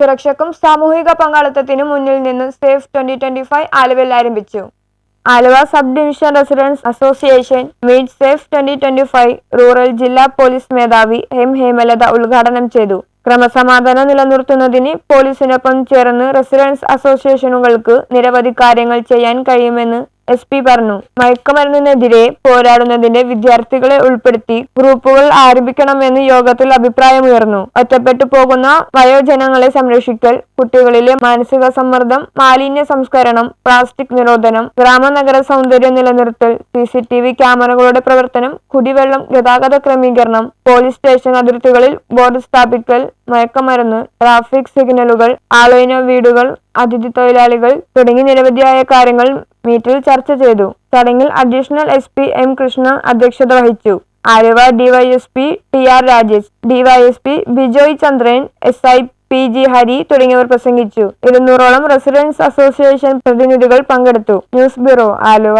സുരക്ഷയ്ക്കും സാമൂഹിക പങ്കാളിത്തത്തിനും മുന്നിൽ നിന്ന് സേഫ് ട്വന്റി ട്വന്റി ഫൈവ് ആലുവയിൽ ആരംഭിച്ചു. Aluva subdivision residents association meet safe twenty twenty five rural ജില്ലാ പോലീസ് മേധാവി എം ഹേമലത ഉദ്ഘാടനം ചെയ്തു. ക്രമസമാധാനം നിലനിർത്തുന്നതിന് പോലീസിനൊപ്പം ചേർന്ന് റെസിഡൻസ് അസോസിയേഷനുകൾക്ക് നിരവധി കാര്യങ്ങൾ ചെയ്യാൻ കഴിയുമെന്ന് എസ് പി പറഞ്ഞു. മയക്കുമരുന്നിനെതിരെ പോരാടുന്നതിന്റെ വിദ്യാർത്ഥികളെ ഉൾപ്പെടുത്തി ഗ്രൂപ്പുകൾ ആരംഭിക്കണമെന്ന് യോഗത്തിൽ അഭിപ്രായമുയർന്നു. ഒറ്റപ്പെട്ടു പോകുന്ന വയോജനങ്ങളെ സംരക്ഷിക്കൽ കുട്ടികളിലെ മാനസിക സമ്മർദ്ദം മാലിന്യ സംസ്കരണം പ്ലാസ്റ്റിക് നിരോധനം ഗ്രാമനഗര സൗന്ദര്യ നിലനിർത്തൽ സി സി ടി വി ക്യാമറകളുടെ പ്രവർത്തനം കുടിവെള്ളം ഗതാഗത ക്രമീകരണം പോലീസ് സ്റ്റേഷൻ അതിർത്തികളിൽ ബോർഡ് സ്ഥാപിക്കൽ മയക്കമരുന്ന് ട്രാഫിക് സിഗ്നലുകൾ ആളൊഴിഞ്ഞ വീടുകൾ അതിഥി തൊഴിലാളികൾ തുടങ്ങി നിരവധിയായ കാര്യങ്ങൾ മീറ്റിൽ ചർച്ച ചെയ്തു. ചടങ്ങിൽ additional S P M Krishna അധ്യക്ഷത വഹിച്ചു. Aluva DYSP T R Rajesh DYSP Bijoy Chandran S I P G Hari തുടങ്ങിയവർ പ്രസംഗിച്ചു. ഇരുന്നൂറോളം റെസിഡൻസ് അസോസിയേഷൻ പ്രതിനിധികൾ പങ്കെടുത്തു. News bureau Aluva.